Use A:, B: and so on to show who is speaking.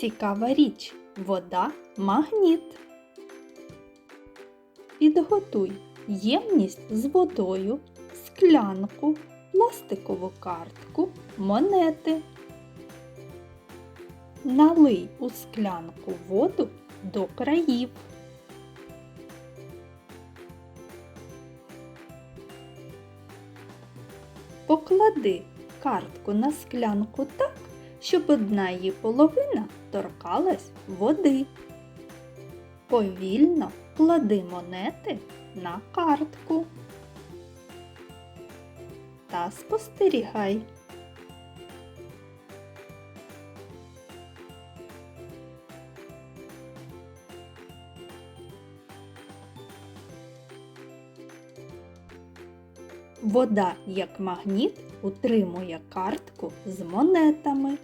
A: цікава річ. Вода магніт. Підготуй ємність з водою, склянку, пластикову картку, монети. Налий у склянку воду до країв. Поклади картку на склянку так, щоб одна її половина торкалась води. Повільно клади монети на картку та спостерігай. Вода, як магніт, утримує картку з монетами.